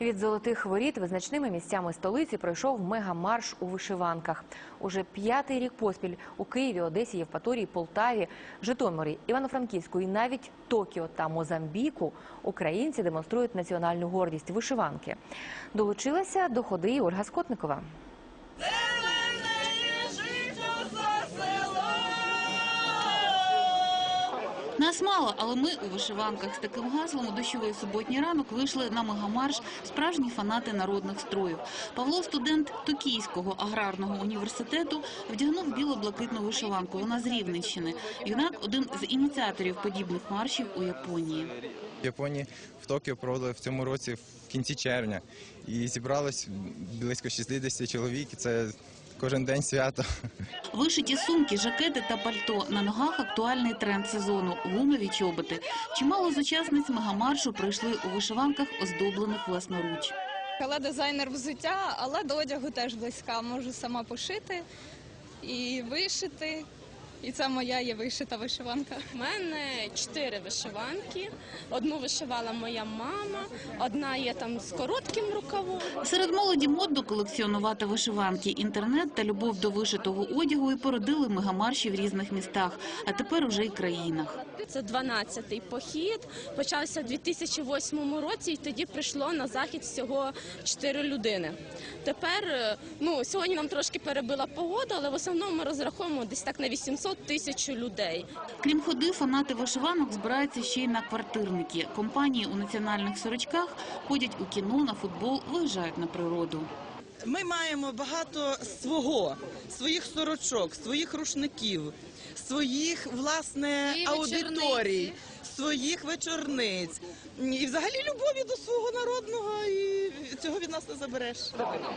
Від золотих воріт визначними місцями столиці пройшов мегамарш у вишиванках. Уже п'ятий рік поспіль у Києві, Одесі, Євпаторії, Полтаві, Житомирі, Івано-Франківську і навіть Токіо та Мозамбіку українці демонструють національну гордість вишиванки. Долучилася до ходи Ольга Скотникова. Нас мало, але ми у вишиванках з таким гаслом у дощовий суботній ранок вийшли на мегамарш справжні фанати народних строїв. Павло, студент Токійського аграрного університету, вдягнув біло-блакитну вишиванку. Вона з Рівненщини. Юнак один з ініціаторів подібних маршів у Японії. В Японії в Токіо проводили в цьому році в кінці червня. І зібралось близько 60 чоловік. Це кожен день свято. Вишиті сумки, жакети та пальто. На ногах актуальний тренд сезону – гумові чоботи. Чимало з учасниць мегамаршу прийшли у вишиванках, оздоблених власноруч. Але дизайнер взуття, але до одягу теж близька. Можу сама пошити і вишити. І це моя є вишита вишиванка. У мене чотири вишиванки. Одну вишивала моя мама, одна є там з коротким рукавом. Серед молоді модно колекціонувати вишиванки. Інтернет та любов до вишитого одягу і породили мегамарші в різних містах, а тепер уже й країнах. Це 12-й похід. Почався в 2008 році, і тоді прийшло на захід всього 4 людини. Тепер, е, ну сьогодні нам трошки перебила погода, але в основному ми розраховуємо десь так на 800 тисяч людей. Крім ходи, фанати вишиванок збираються ще й на квартирники. Компанії у національних сорочках ходять у кіно, на футбол, виїжджають на природу. Ми маємо багато свого, своїх сорочок, своїх рушників, своїх власне аудиторій, своїх вечорниць і взагалі любові до свого народного, цього від нас не забереш.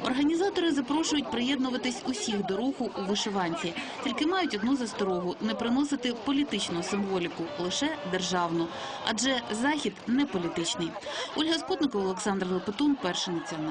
Організатори запрошують приєднуватись усіх до руху у вишиванці. Тільки мають одну засторогу – не приносити політичну символіку, лише державну. Адже захід не політичний. Ольга Скотникова, Олександр Лепетун, Перший національний.